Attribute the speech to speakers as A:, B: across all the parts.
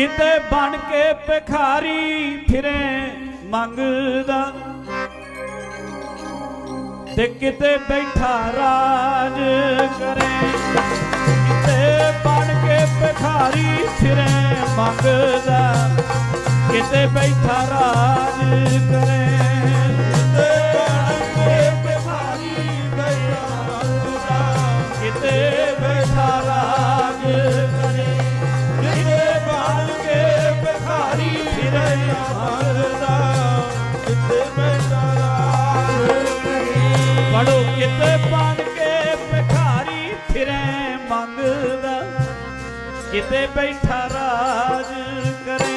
A: ਕਿਤੇ ਬਣ ਕੇ ਭਿਖਾਰੀ ਫਿਰੇ ਮੰਗਦਾ। ਤੇ ਕਿਤੇ ਬੈਠਾ ਰਾਜ ਕਰੇ। ਕਿਤੇ ਬਣ ਕੇ ਭਿਖਾਰੀ ਫਿਰੇ ਮੰਗਦਾ। ਕਿਤੇ ਬੈਠਾ ਰਾਜ ਕਰੇ। ਕਰੇ
B: ਕਿਤੇ ਬਣ ਕੇ
A: ਭਿਖਾਰੀ ਫਿਰੇ ਮੰਗਦਾ। ਕਿਤੇ ਬੈਠਾ ਰਾਜ ਕਰੇ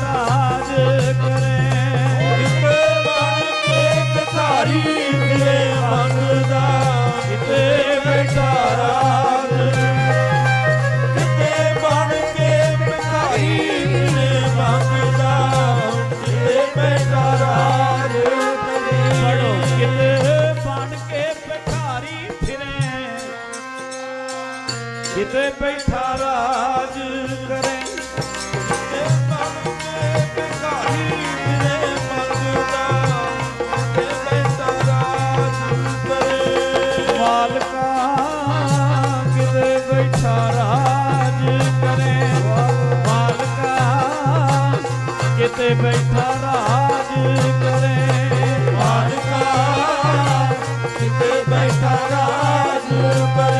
B: ਰਾਜ ਕਰੇ।
A: ਕਿਤੇ ਬਣ ਕੇ ਭਿਖਾਰੀ ਫਿਰੇ ਮੰਗਦਾ ਕਿਤੇ ਬੈਠਾ ਰਾਜ ਕਿਤੇ ਬਣ ਕੇ ਭਿਖਾਰੀ ਫਿਰੇ ਮੰਗਦਾ ਕਿਤੇ ਬੈਠਾ ਰਾਜ ਕਰੇ। ਪੜੋ ਕਿਤੇ ਬਣ ਕੇ ਭਿਖਾਰੀ ਫਿਰੇ। ਕਿਤੇ ਬੈਠਾ ਰਾਜ ਮਾਲਕਾ
B: ਕਿਤੇ ਬੈਠਾ ਰਾਜ ਕਰੇ।
A: ਮਾਲਕਾ ਕਿਤੇ ਬੈਠਾ ਰਾਜ ਕਰੇ। ਮਾਲਕਾ ਕਿਤੇ ਬੈਠਾ ਰਾਜ ਕਰੇ।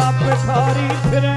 B: ਆਪ ਠਾਰੀ ਫਿਰੈ